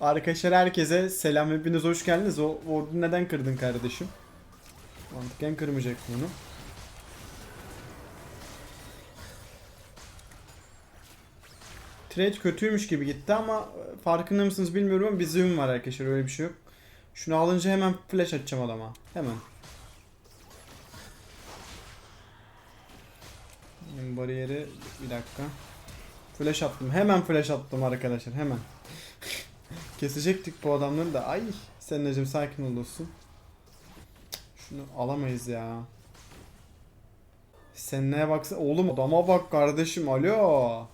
Arkadaşlar herkese selam hepiniz hoş geldiniz. O ward'u neden kırdın kardeşim? Mantıken kırmayacak bunu. Trade kötüymüş gibi gitti ama farkında mısınız bilmiyorum ama bir zoom var arkadaşlar öyle bir şey yok. Şunu alınca hemen flash atacağım adama. Hemen. Bariyeri bir dakika. Flash attım. Hemen flash attım arkadaşlar hemen. Kesecektik bu adamları da. Ay Necim sakin ol. Şunu alamayız ya. Sen neye baksana. Oğlum adama bak kardeşim. Alo.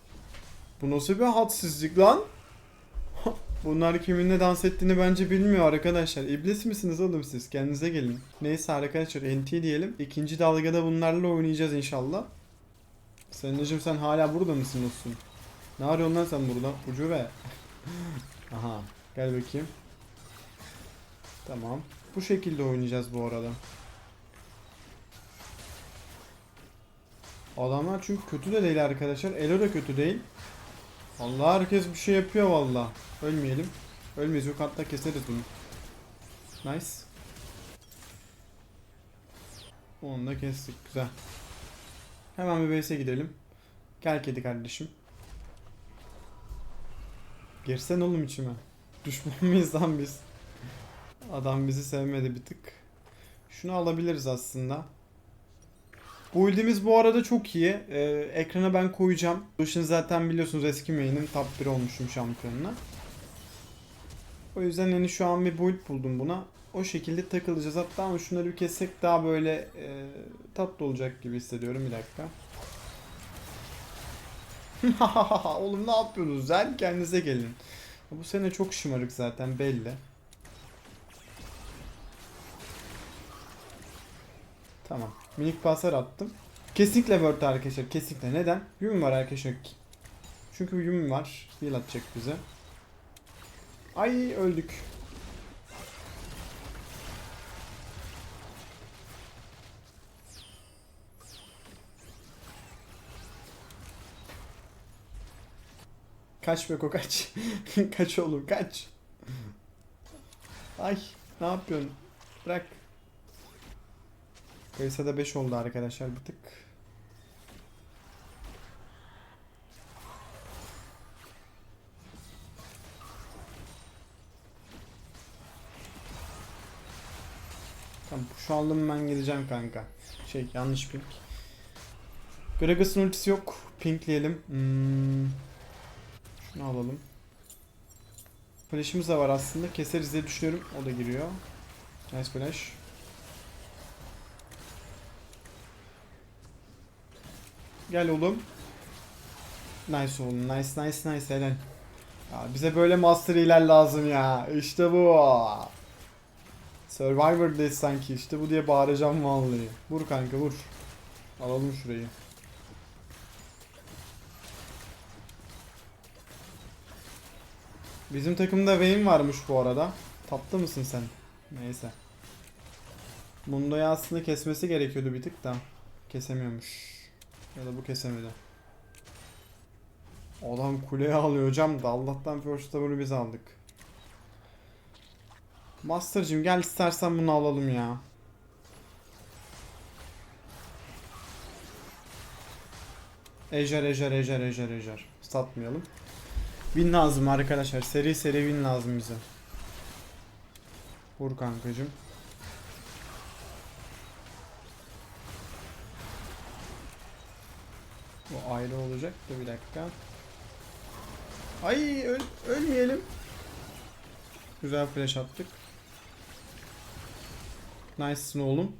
Bu nasıl bir hadsizlik lan? Bunlar kiminle dans ettiğini bence bilmiyor arkadaşlar. İblis misiniz oğlum siz? Kendinize gelin. Neyse arkadaşlar NT diyelim. İkinci dalgada bunlarla oynayacağız inşallah. Necim sen hala burada mısın dostum? Ne arıyorsun lan sen burada? Ucube. Aha. Gel bakayım. Tamam. Bu şekilde oynayacağız bu arada. Adamlar çünkü kötü de değil arkadaşlar. Elo da kötü değil. Allah herkes bir şey yapıyor valla. Ölmeyelim. Ölmeyiz yok hatta keseriz bunu. Nice. Onu da kestik güzel. Hemen bir base'e gidelim. Gel kedi kardeşim. Girsen oğlum içime. Düşman mıyız lan biz? Adam bizi sevmedi bir tık. Şunu alabiliriz aslında. Build'imiz bu arada çok iyi. Ee, ekrana ben koyacağım. Lucian zaten biliyorsunuz eski main'im. Top 1 olmuşum şampiyonuna. O yüzden hani şu an bir build buldum buna. O şekilde takılacağız. Hatta ama şunları bir kessek daha böyle e, tatlı olacak gibi hissediyorum. Bir dakika. Oğlum ne yapıyorsunuz lan? Kendinize gelin. Bu sene çok şımarık zaten belli. Tamam. Minik pasar attım. Kesinlikle word arkadaşlar. Kesinlikle. Neden? Yum var arkadaşlar. Çünkü bir yum var. Heal atacak bize. Ay öldük. Kaç Beko kaç. kaç oğlum kaç. Ay ne yapıyorsun? Bırak. Kayısada 5 oldu arkadaşlar bir tık. Tamam şu aldım ben gideceğim kanka. Şey yanlış pink. Gragas'ın ultisi yok. Pinkleyelim. Hmm. Şunu alalım. Flash'ımız da var aslında. Keseriz diye düşünüyorum. O da giriyor. Nice flash. Gel oğlum. Nice oğlum. Nice nice nice helal. Ya bize böyle master iler lazım ya. İşte bu. Survivor'dayız sanki. İşte bu diye bağıracağım vallahi. Vur kanka vur. Alalım şurayı. Bizim takımda Vayne varmış bu arada. Tatlı mısın sen? Neyse. Mundo'yu aslında kesmesi gerekiyordu bir tık da. Kesemiyormuş. Ya da bu kesemedi. Adam kuleye alıyor hocam da Allah'tan First Tower'ı biz aldık. Master'cım gel istersen bunu alalım ya. Ejer ejer ejer ejer ejer. Satmayalım. Win lazım arkadaşlar. Seri seri win lazım bize. Vur kankacım. Bu ayrı olacak da bir dakika. Ay öl ölmeyelim. Güzel flash attık. Nice'sın oğlum.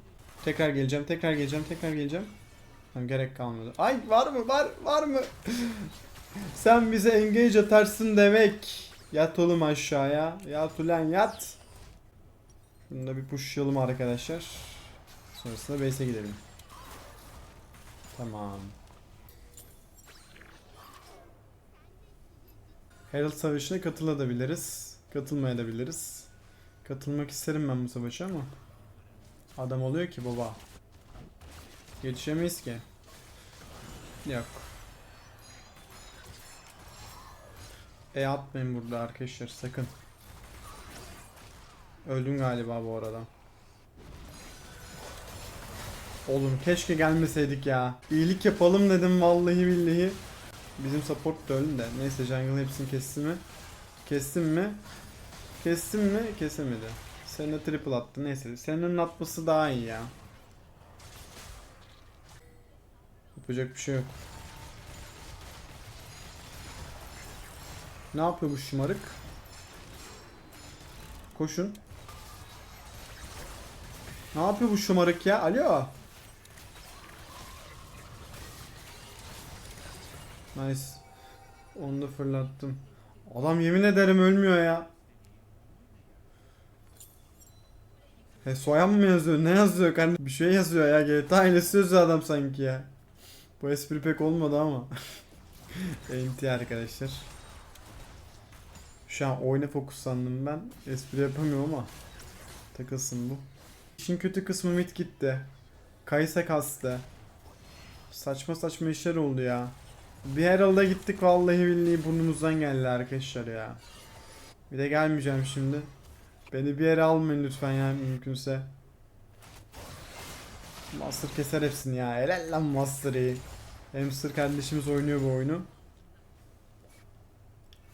Tekrar geleceğim, tekrar geleceğim, tekrar geleceğim. Tamam, gerek kalmadı. Ay var mı? Var, var mı? Sen bize engage atarsın demek. Yat oğlum aşağıya. Yat ulan yat. Bunu da bir pushlayalım arkadaşlar. Sonrasında base'e gidelim. Tamam. Herald Savaşı'na katılabiliriz. Katılmayabiliriz. Katılmak isterim ben bu savaşa ama. Adam oluyor ki baba. Yetişemeyiz ki. Yok. E atmayın burada arkadaşlar sakın. Öldüm galiba bu arada. Oğlum keşke gelmeseydik ya. İyilik yapalım dedim vallahi billahi. Bizim support da öldü de. Neyse jungle hepsini kesti mi? Kestim mi? Kestim mi? Kesemedi. Senin triple attı. Neyse. Senin atması daha iyi ya. Yapacak bir şey yok. Ne yapıyor bu şımarık? Koşun. Ne yapıyor bu şımarık ya? Alo. Nice. Onu da fırlattım. Adam yemin ederim ölmüyor ya. He soyan mı yazıyor? Ne yazıyor? Kardeşim? Bir şey yazıyor ya. GTA ailesi yazıyor adam sanki ya. Bu espri pek olmadı ama. Enti arkadaşlar. Şu an oyuna fokuslandım ben. Espri yapamıyorum ama. Takılsın bu. İşin kötü kısmı mid gitti. Kaysa kastı. Saçma saçma işler oldu ya. Bir Herald'a gittik vallahi billahi burnumuzdan geldi arkadaşlar ya. Bir de gelmeyeceğim şimdi. Beni bir yere almayın lütfen ya mümkünse. Master keser hepsini ya. Helal lan Master'ı. Hamster kardeşimiz oynuyor bu oyunu.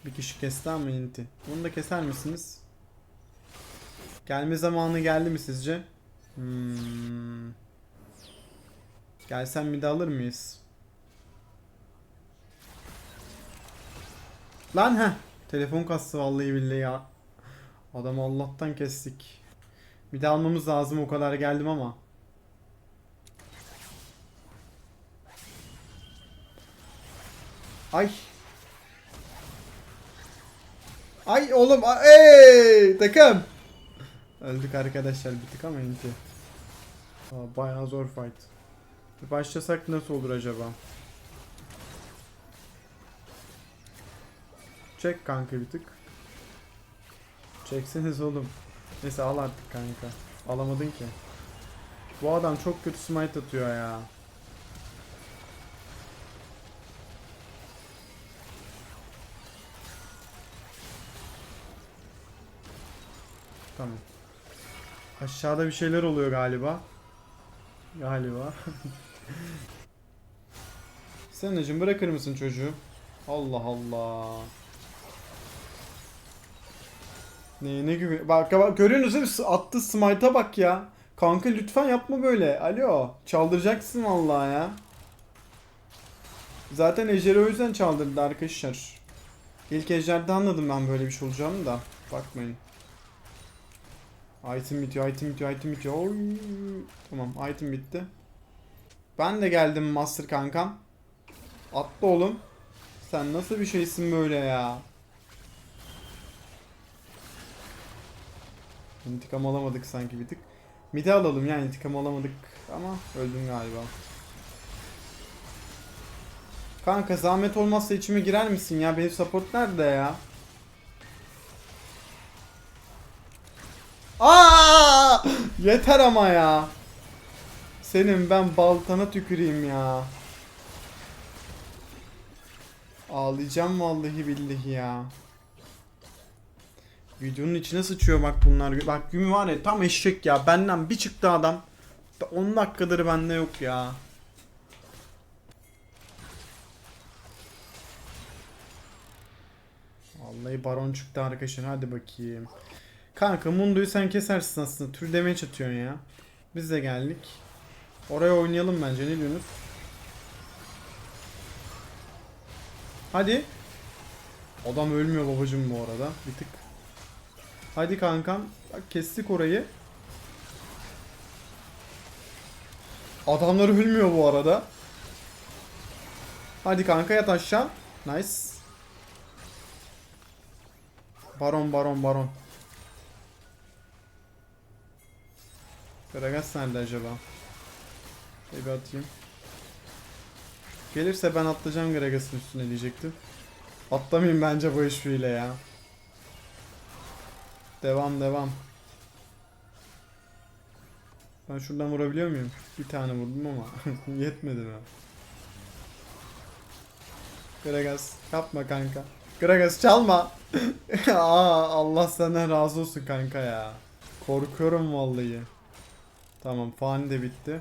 Bir kişi kesti ama inti. Bunu da keser misiniz? Gelme zamanı geldi mi sizce? Hmm. Gelsem bir de alır mıyız? Lan ha. Telefon kastı vallahi billahi ya. Adamı Allah'tan kestik. Bir de almamız lazım o kadar geldim ama. Ay. Ay oğlum. Ey takım. Öldük arkadaşlar bir tık ama inti. Aa, zor fight. Bir başlasak nasıl olur acaba? Çek kanka bir tık. Çekseniz oğlum. Neyse al artık kanka. Alamadın ki. Bu adam çok kötü smite atıyor ya. Tamam. Aşağıda bir şeyler oluyor galiba. Galiba. Senacım bırakır mısın çocuğu? Allah Allah. Ne ne gibi? Bak, bak görüyorsunuz değil mi? Attı smite'a bak ya. Kanka lütfen yapma böyle. Alo. Çaldıracaksın vallahi ya. Zaten Ejder'i o yüzden çaldırdı arkadaşlar. İlk Ejder'de anladım ben böyle bir şey olacağını da. Bakmayın. Item bitiyor, item bitiyor, item bitiyor. Oy. Tamam, item bitti. Ben de geldim Master kankam. Atla oğlum. Sen nasıl bir şeysin böyle ya? İntikam alamadık sanki bir tık. Mide alalım ya intikam alamadık ama öldüm galiba. Kanka zahmet olmazsa içime girer misin ya? Benim support nerede ya? Yeter ama ya. Senin ben baltana tüküreyim ya. Ağlayacağım vallahi billahi ya. Videonun içine sıçıyor bak bunlar. Bak Gümü var ya tam eşek ya. Benden bir çıktı adam. 10 dakikadır bende yok ya. Vallahi baron çıktı arkadaşlar. Hadi bakayım. Kanka Mundo'yu sen kesersin aslında. Tür demeye çatıyorsun ya. Biz de geldik. Oraya oynayalım bence. Ne diyorsunuz? Hadi. Adam ölmüyor babacım bu arada. Bir tık. Hadi kankam. Bak kestik orayı. Adamlar ölmüyor bu arada. Hadi kanka yat aşağı. Nice. Baron baron baron. Gragas nerede acaba? Şey bir atayım. Gelirse ben atlayacağım Gragas'ın üstüne diyecektim. Atlamayayım bence bu hiçbiriyle ya. Devam devam. Ben şuradan vurabiliyor muyum? Bir tane vurdum ama yetmedi mi? Gragas yapma kanka. Gragas çalma. Aa Allah senden razı olsun kanka ya. Korkuyorum vallahi. Tamam fani de bitti.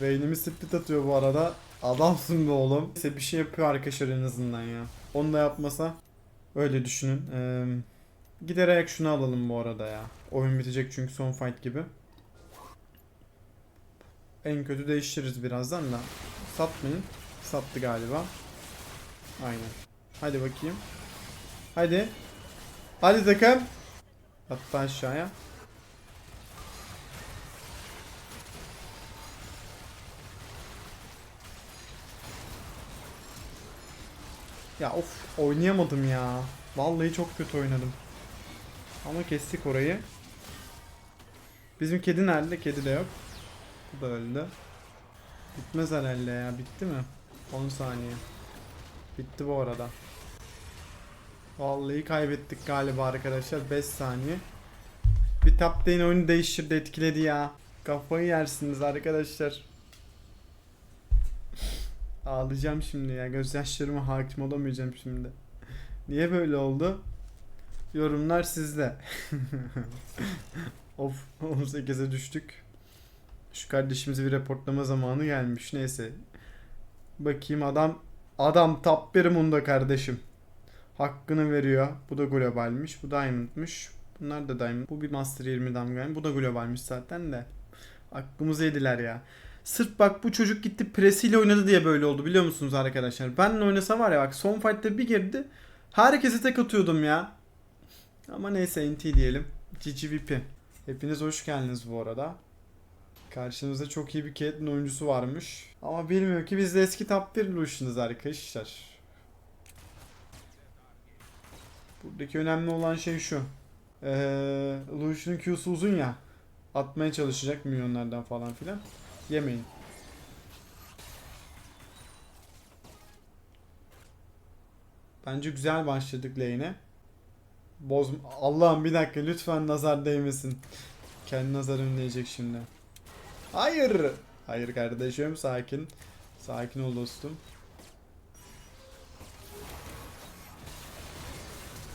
Beynimi split atıyor bu arada. Adamsın be oğlum. Neyse bir şey yapıyor arkadaşlar en azından ya. Onu da yapmasa öyle düşünün. Ee, giderek şunu alalım bu arada ya. Oyun bitecek çünkü son fight gibi. En kötü değiştiririz birazdan da. Satmayın. Sattı galiba. Aynen. Hadi bakayım. Hadi. Hadi takım. Hatta aşağıya. Ya of oynayamadım ya. Vallahi çok kötü oynadım. Ama kestik orayı. Bizim kedi nerede? Kedi de yok. Bu da öldü. Bitmez herhalde ya. Bitti mi? 10 saniye. Bitti bu arada. Vallahi kaybettik galiba arkadaşlar. 5 saniye. Bir top lane oyunu değiştirdi etkiledi ya. Kafayı yersiniz arkadaşlar. Ağlayacağım şimdi ya. Gözyaşlarıma hakim olamayacağım şimdi. Niye böyle oldu? Yorumlar sizde. of 18'e düştük. Şu kardeşimizi bir reportlama zamanı gelmiş. Neyse. Bakayım adam adam top 1 munda kardeşim. Hakkını veriyor. Bu da globalmiş. Bu diamond'mış. Bunlar da diamond. Bu bir master 20 damga. Bu da globalmiş zaten de. Aklımızı yediler ya. Sırf bak bu çocuk gitti presiyle oynadı diye böyle oldu biliyor musunuz arkadaşlar? Benle oynasa var ya bak son fight'te bir girdi. Herkese tek atıyordum ya. Ama neyse NT diyelim. GGVP. Hepiniz hoş geldiniz bu arada. Karşımızda çok iyi bir Caitlyn oyuncusu varmış. Ama bilmiyorum ki biz de eski top 1 Lucian'ız arkadaşlar. Buradaki önemli olan şey şu. Ee, Lucian'ın Q'su uzun ya. Atmaya çalışacak milyonlardan falan filan. Yemeyin. Bence güzel başladık lane'e. Boz Allah'ım bir dakika lütfen nazar değmesin. Kendi nazarım değecek şimdi. Hayır. Hayır kardeşim sakin. Sakin ol dostum.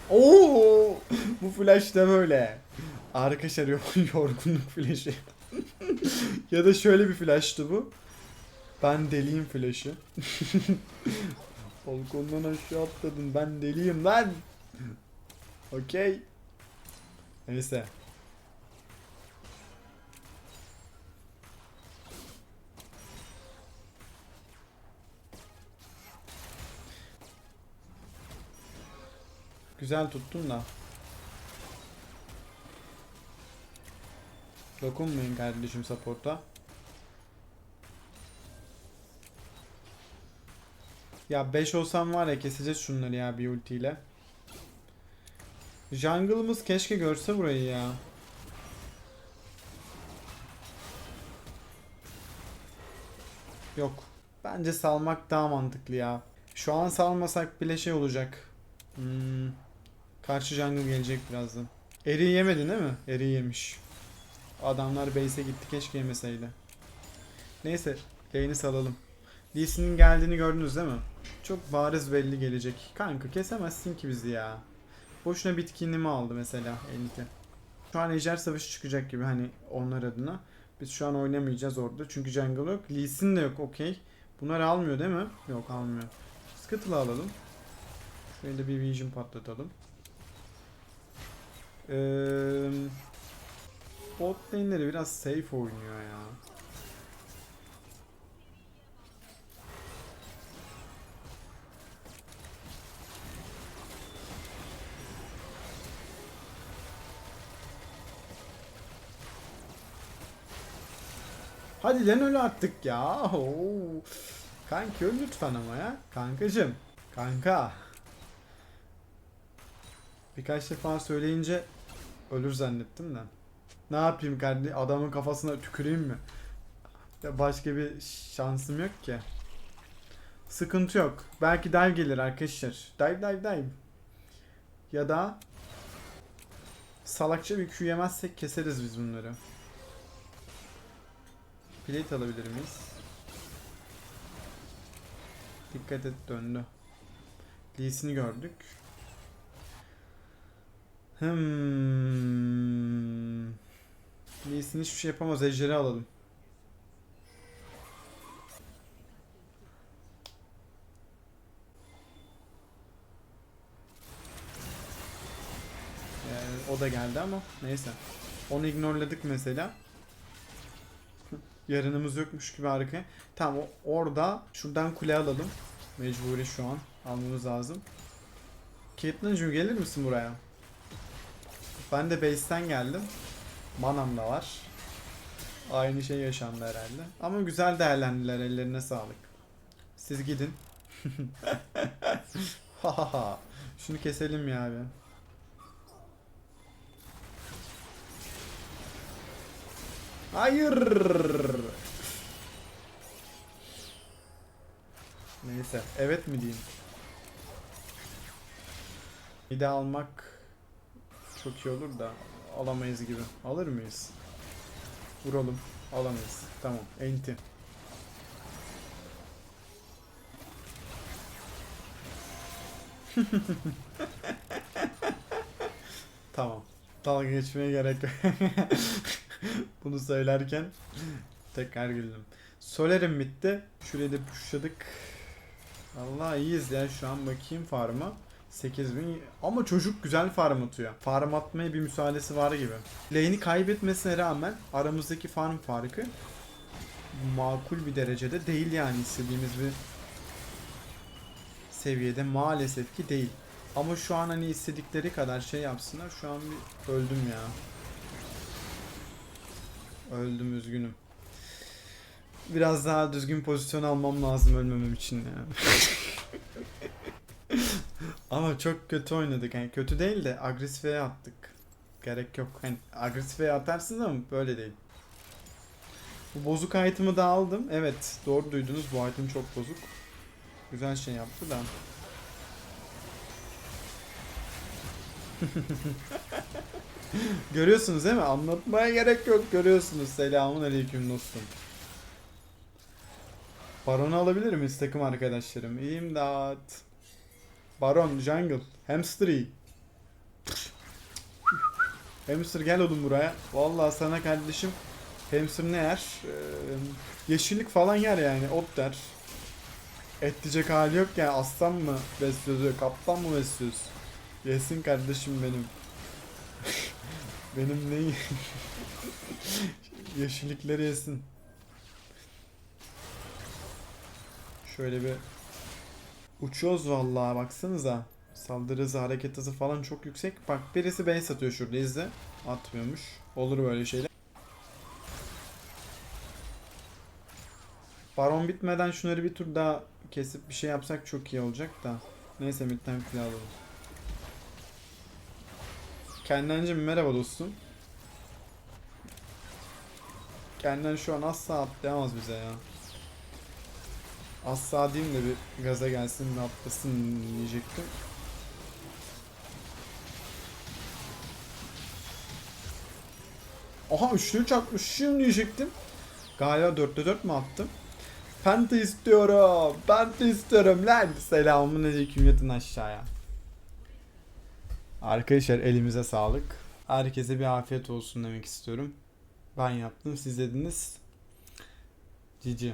Oo! Bu flash da böyle. Arkadaşlar yorgunluk flash'ı. ya da şöyle bir flash'tı bu. Ben deliyim flash'ı. Balkondan aşağı atladın. Ben deliyim lan. Okey. Neyse. Güzel tuttun da. Dokunmayın kardeşim support'a. Ya 5 olsam var ya keseceğiz şunları ya bir ultiyle. Jungle'ımız keşke görse burayı ya. Yok. Bence salmak daha mantıklı ya. Şu an salmasak bile şey olacak. Hmm. Karşı jungle gelecek birazdan. Eri'yi yemedin değil mi? Eri'yi yemiş. Adamlar base'e gitti keşke yemeseydi. Neyse lane'i salalım. Sin'in geldiğini gördünüz değil mi? Çok bariz belli gelecek. Kanka kesemezsin ki bizi ya. Boşuna bitkinliğimi aldı mesela Enike. Şu an Ejder Savaşı çıkacak gibi hani onlar adına. Biz şu an oynamayacağız orada. Çünkü jungle yok. Lee de yok okey. Bunlar almıyor değil mi? Yok almıyor. Scuttle'ı alalım. Şöyle bir vision patlatalım. Eee... Bot lane'leri biraz safe oynuyor ya. Hadi lan öyle artık ya. Oo. Kanki öl lütfen ama ya. Kankacım. Kanka. Birkaç defa söyleyince ölür zannettim de. Ne yapayım kardeşim? Adamın kafasına tüküreyim mi? Başka bir şansım yok ki. Sıkıntı yok. Belki dive gelir arkadaşlar. Dive dive dive. Ya da salakça bir Q yemezsek keseriz biz bunları. Plate alabilir miyiz? Dikkat et döndü. Lee'sini gördük. Hmm. Lee Sin hiçbir şey yapamaz. Ejderi alalım. O da geldi ama neyse. Onu ignorladık mesela. Yarınımız yokmuş gibi harika. Tamam orada şuradan kule alalım. Mecburi şu an. Almamız lazım. Caitlyn'cığım gelir misin buraya? Ben de base'ten geldim. Manam da var. Aynı şey yaşandı herhalde. Ama güzel değerlendiler ellerine sağlık. Siz gidin. Hahaha. Şunu keselim ya abi. Hayır. Neyse. Evet mi diyeyim? Bir de almak çok iyi olur da alamayız gibi. Alır mıyız? Vuralım. Alamayız. Tamam. Enti. tamam. Dalga geçmeye gerek yok. Bunu söylerken tekrar güldüm. Soler'im bitti. Şurayı da pushladık. Allah iyiyiz ya şu an bakayım farma. 8000 ama çocuk güzel farm atıyor. Farm atmaya bir müsaadesi var gibi. Lane'i kaybetmesine rağmen aramızdaki farm farkı makul bir derecede değil yani istediğimiz bir seviyede maalesef ki değil. Ama şu an hani istedikleri kadar şey yapsınlar. Şu an bir öldüm ya. Öldüm üzgünüm. Biraz daha düzgün pozisyon almam lazım ölmemem için ya. Ama çok kötü oynadık. Yani kötü değil de agresife attık. Gerek yok. Hani agresife atarsınız ama böyle değil. Bu bozuk item'ı da aldım. Evet doğru duydunuz bu item çok bozuk. Güzel şey yaptı da. Görüyorsunuz değil mi? Anlatmaya gerek yok. Görüyorsunuz. Selamun aleyküm dostum. Baron'u alabilir miyiz takım arkadaşlarım? İmdat. Baron, Jungle, Hamstry. Hamster gel oğlum buraya. Vallahi sana kardeşim Hamster ne yer? Ee, yeşillik falan yer yani. Ot der. Et diyecek hali yok ya. Aslan mı besliyoruz? Kaptan mı besliyoruz? Yesin kardeşim benim. benim ne? Yeşillikleri yesin. Şöyle bir uçuyoruz vallahi baksanıza. Saldırı hızı, hareket hızı falan çok yüksek. Bak birisi base atıyor şurada izle. Atmıyormuş. Olur böyle şeyler. Baron bitmeden şunları bir tur daha kesip bir şey yapsak çok iyi olacak da. Neyse midden kule alalım. Kendincim merhaba dostum. Kendinden şu an asla atlayamaz bize ya. Asla diyeyim de bir gaza gelsin atlasın diyecektim. Aha üçlü çakmışım diyecektim. Galiba 4'te 4 mü attım? Penta istiyorum. Penta istiyorum lan. Selamun aleyküm yatın aşağıya. Arkadaşlar elimize sağlık. Herkese bir afiyet olsun demek istiyorum. Ben yaptım siz dediniz. Cici.